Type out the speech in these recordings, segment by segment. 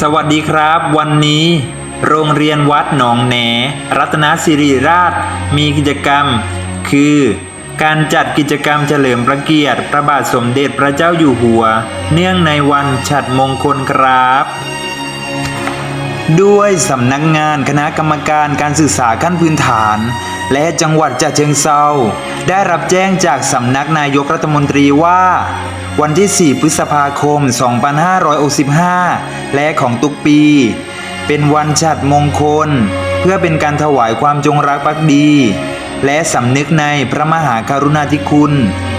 สวัสดีครับ วันนี้ โรงเรียนวัดหนองแหน รัตนสิริราช มีกิจกรรม คือ การจัดกิจกรรมเฉลิมพระเกียรติ พระบาทสมเด็จพระเจ้าอยู่หัว เนื่องในวันฉัดมงคลครับ ด้วยสำนักงานคณะกรรมการการศึกษาขั้นพื้นฐาน และจังหวัดฉะเชิงเซาได้รับแจ้งจากสำนักนายกรัฐมนตรีว่า วันที่ 4 พฤษภาคม 2565 และของทุกปี เป็นวันฉัดมงคล เพื่อเป็นการถวายความจงรักภักดี และสำนึกในพระมหากรุณาธิคุณ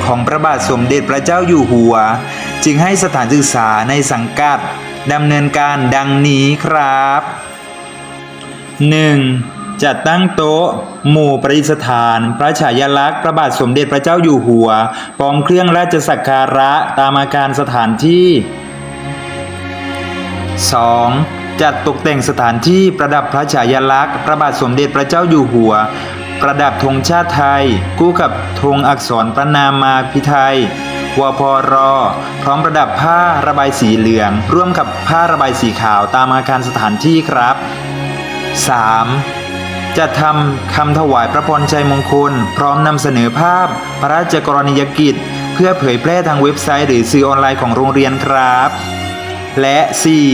ของพระบาทสมเด็จพระเจ้าอยู่หัว จึงให้สถานศึกษาในสังกัดดำเนินการดังนี้ครับ 1. จัดตั้งโต๊ะ หมู่ประดิษฐาน พระฉายาลักษณ์พระบาทสมเด็จพระเจ้าอยู่หัวพร้อมเครื่องราชสักการะตามอาการสถานที่ 2. จัดตกแต่งสถานที่ประดับพระฉายาลักษณ์พระบาทสมเด็จพระเจ้าอยู่หัว ประดับธงชาติไทย คู่กับธงอักษรพระนามาพิไทยวพรพร้อมประดับผ้าระบายสีเหลือง ร่วมกับผ้าระบายสีขาวตามอาคารสถานที่ครับ 3. จะทำคำถวายพระพรชัยมงคล พร้อมนำเสนอภาพ พระราชกรณียกิจ เพื่อเผยแพร่ทางเว็บไซต์หรือสื่อออนไลน์ของโรงเรียนครับ และ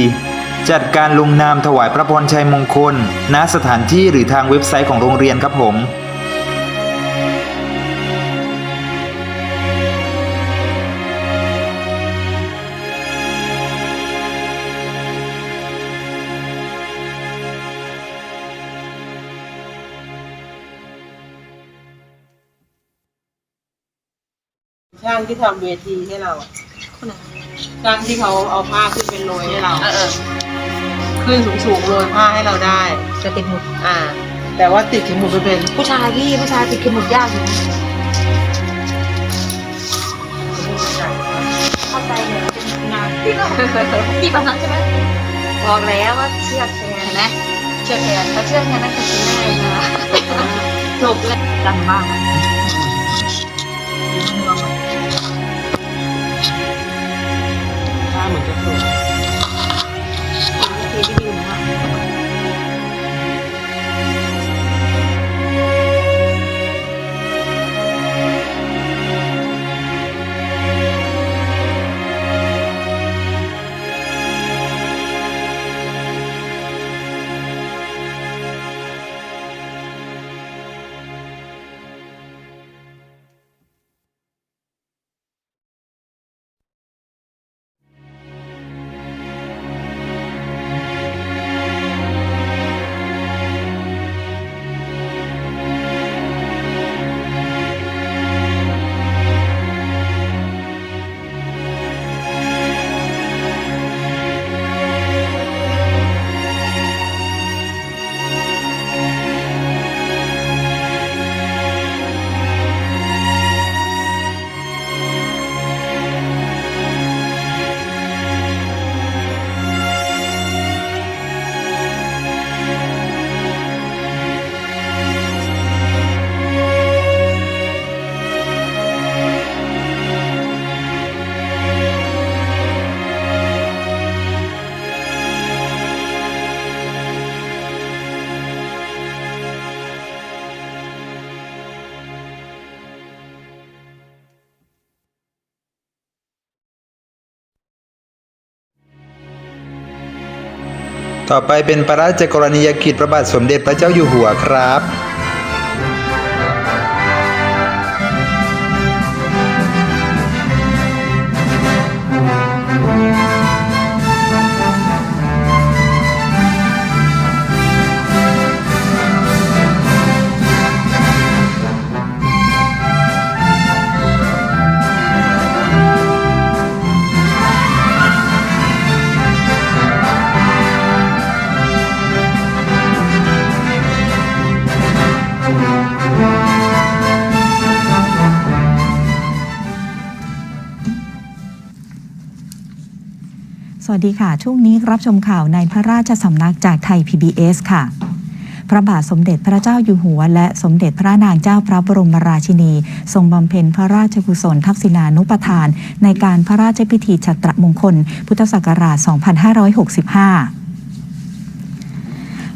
4. จัดการลงนามถวายพระพรชัยมงคล ณสถานที่หรือทางเว็บไซต์ของโรงเรียนครับผม ช่างที่ทำเวทีให้เราอะช่างที่เขาเอาผ้าขึ้นเป็นโรยให้เราเออเออขึ้นสูงสูงๆโรยผ้าให้เราได้ จะติดหมุดอ่า แต่ว่าติดเข็มหมุดไปเป็นผู้ชายพี่ผู้ชายติดคือหมุดยากอยู่นะเข้าใจเลยเป็นงานพี่ก็พี่แบบนั้นใช่ไหมบอกแล้วว่าเชือกแทนนะเชือกแทนถ้าเชือกแทนนั่นคือชิ้นแรกนะจบแล้วดังมาก ต่อไปเป็นพระราชกรณียกิจพระบาทสมเด็จพระเจ้าอยู่หัวครับ วัสดีค่ะ ช่วงนี้รับชมข่าวในพระราชสำนักจากไทย PBS ค่ะ พระบาทสมเด็จพระเจ้าอยู่หัว และสมเด็จพระนางเจ้าพระบรมราชินี ทรงบำเพ็ญพระราชกุศลทักษิณานุปทาน ในการพระราชพิธีฉัตรมงคล พุทธศักราช 2565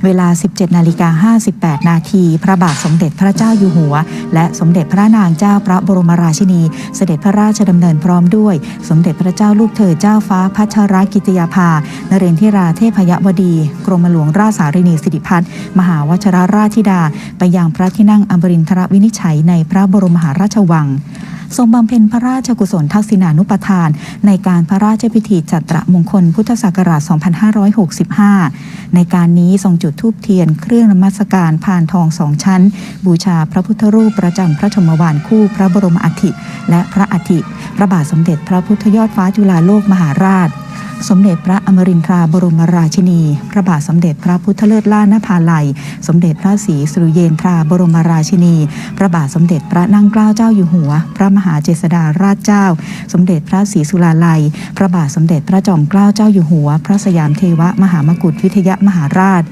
เวลา 17 นาฬิกา 58 นาที พระบาทสมเด็จพระเจ้าอยู่หัว และสมเด็จพระนางเจ้าพระบรมราชินี เสด็จพระราชดำเนินพร้อมด้วย สมเด็จพระเจ้าลูกเธอเจ้าฟ้าพัชรกิติยาภานเรนทิราเทพยวดี กรมหลวงราชสารินีสิริพัฒน์มหาวชรราชธิดา ไปยังพระที่นั่งอมรินทรวินิจฉัยในพระบรมมหาราชวัง ทรงบำเพ็ญพระราชกุศลทักษิณานุปทาน ในการพระราชพิธีจัตรมงคลพุทธศักราช 2565 ในการนี้ทรงจุดธูปเทียนเครื่องนมัสการผ่านทองสองชั้น บูชาพระพุทธรูปประจำพระชมวานคู่พระบรมอัฐิและพระอัฐิพระบาทสมเด็จพระพุทธยอดฟ้าจุฬาโลกมหาราช สมเด็จพระอมรินทราบรมราชินี พระบาทสมเด็จพระพุทธเลิศล่านภาลัย สมเด็จพระศรีสุริเยนทราบรมราชินี พระบาทสมเด็จพระนั่งเกล้าเจ้าอยู่หัว พระมหาเจษฎาราชเจ้า สมเด็จพระศรีสุราลัย พระบาทสมเด็จพระจอมเกล้าเจ้าอยู่หัว พระสยามเทวมหามกุฏวิทยมหาราช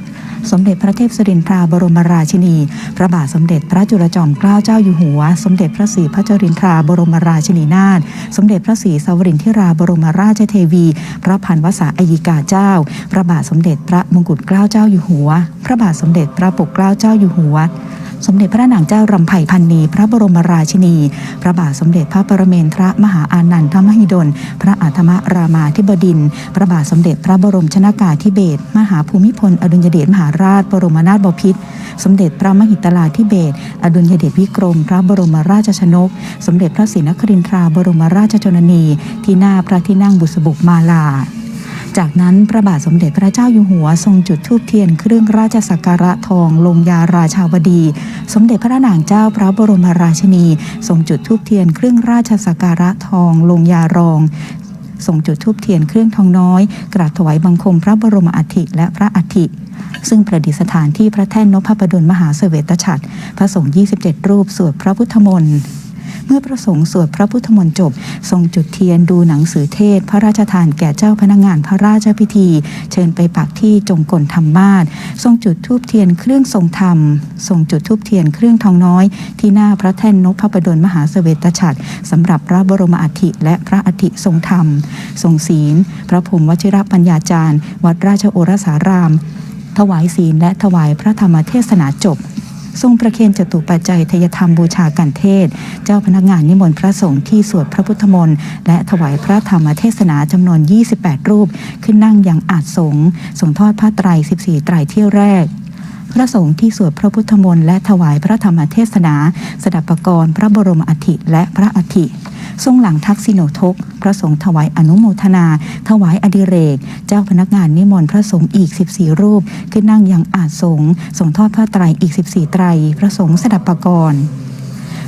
สมเด็จพระเทพสรินทราบรมราชินี พระบาทสมเด็จพระจุลจอมเกล้าเจ้าอยู่หัว สมเด็จพระศรีพระจรินทราบรมราชินีนาถสมเด็จพระศรีสวรินทิราบรมราชเทวี พระพันวษาอัยิกาเจ้า พระบาทสมเด็จพระมงกุฎเกล้าเจ้าอยู่หัว พระบาทสมเด็จพระปกเกล้าเจ้าอยู่หัว สมเด็จพระนางเจ้ารำไพพันนีพระบรมราชินี พระบาทสมเด็จพระปรเมนทรมหาอานันทมหิดล พระอาธรรมรามาธิบดิน พระบาทสมเด็จพระบรมชนากาธิเบศมหาภูมิพล อดุลยเดชมหาราช บรมนาถบพิตรสมเด็จพระมหิตลาธิเบศอดุลยเดชวิกรม พระบรมราชชนก สมเด็จพระศรีนครินทราบรมราชชนนี ที่หน้าพระที่นั่งบุษบกมาลา จากนั้นพระบาทสมเด็จพระเจ้าอยู่หัวทรงจุดธูปเทียนเครื่องราชสักการะทองลงยาราชาวดี สมเด็จพระนางเจ้าพระบรมราชินี ทรงจุดธูปเทียนเครื่องราชสักการะทองลงยารองทรงจุดธูปเทียนเครื่องทองน้อย กราบถวายบังคมพระบรมอัฐิและพระอัฐิ ซึ่งประดิษฐานที่พระแท่นนพประดลมหาเสวตฉัตรพระสงฆ์ 27 รูปสวดพระพุทธมนต์ เมื่อพระสงฆ์สวดพระพุทธมนต์จบ ทรงจุดเทียนดูหนังสือเทศ พระราชทานแก่เจ้าพนักงานพระราชพิธี เชิญไปปักที่จงกลธรรมาศทรงจุดธูปเทียนเครื่องทรงธรรม ทรงจุดธูปเทียนเครื่องทองน้อย ที่หน้าพระแท่นนพประดลมหาเสวตฉัตรสำหรับพระบรมอัฐิและพระอัฐิทรงธรรม ทรงศีล พระพรหมวชิรปัญญาจารย์ วัดราชโอรสาราม ถวายศีลและถวายพระธรรมเทศนาจบ ทรงประเคนจตุปัจจัยทยธรรมบูชากันเทศ เจ้าพนักงานนิมนต์พระสงฆ์ที่สวดพระพุทธมนต์และถวายพระธรรมเทศนาจำนวน 28 รูป ขึ้นนั่งอย่างอาจสงส่งทอดผ้าไตร 14 ไตรเที่ยวแรกพระสงฆ์ที่สวดพระพุทธมนต์และถวายพระธรรมเทศนา สดับประกรณ์พระบรมอัฐิและพระอัฐิ ทรงหลังทักษิโนทก พระสงฆ์ถวายอนุโมทนา ถวายอดิเรก เจ้าพนักงานนิมนต์พระสงฆ์อีก 14 รูป ขึ้นนั่งยังอาจสงฆ์ส่งทอดพระไตรอีก 14 ไตร พระสงฆ์สดับปกรณ์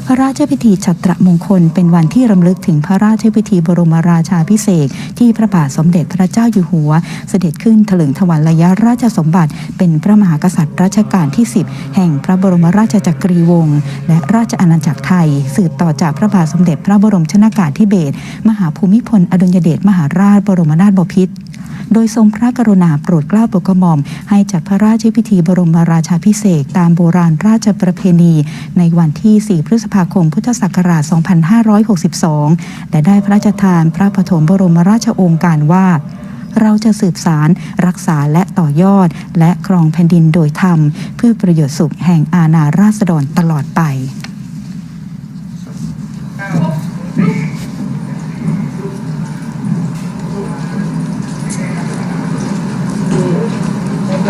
พระราชพิธีฉัตรมงคลเป็นวันที่รำลึกถึงพระราชพิธีบรมราชาพิเศษที่พระบาทสมเด็จพระเจ้าอยู่หัว เสด็จขึ้นถลึงถวัลยราชสมบัติ เป็นพระมหากษัตริย์รัชกาลที่ 10 แห่งพระบรมราชจักรีวงศ์และราชอาณาจักรไทย สืบต่อจากพระบาทสมเด็จพระบรมชนากาธิเบศรมหาภูมิพลอดุลยเดชมหาราชบรมนาถบพิตร โดยทรงพระกรุณาโปรดเกล้าโปรดกระหม่อม ให้จัดพระราชพิธีบรมราชาพิเศษตามโบราณราชประเพณี ในวันที่ 4 พฤษภาคม พุทธศักราช 2562 และได้พระราชทานพระปฐมบรมราชโองการว่าเราจะสืบสารรักษาและต่อยอด และครองแผ่นดินโดยธรรม เพื่อประโยชน์สุขแห่งอาณาราษฎรตลอดไป ค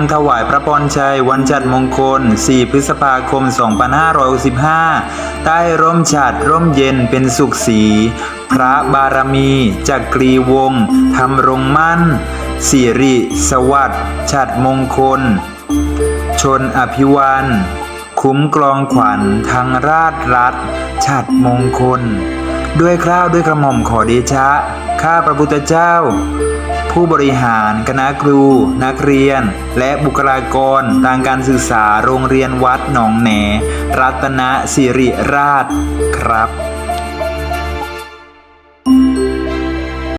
ำถวายพระพรชัยวันจัดมงคล 4 พฤษภาคม 2565 ใต้ร่มฉาดร่มเย็นเป็นสุขสี พระบารมีจักรีวงศ์ทำรงมั่น สิริ สวัสดิ์ฉัดมงคล ชนอภิวัน คุ้มกรองขวัญทางราชรัฐฉัดมงคล ด้วยคราวด้วยกระหม่อมขอเดชะ ข้าพระพุทธเจ้า ผู้บริหารคณะครู นักเรียน และบุคลากรทางการศึกษาโรงเรียนวัดหนองแหน รัตนสิริราชครับ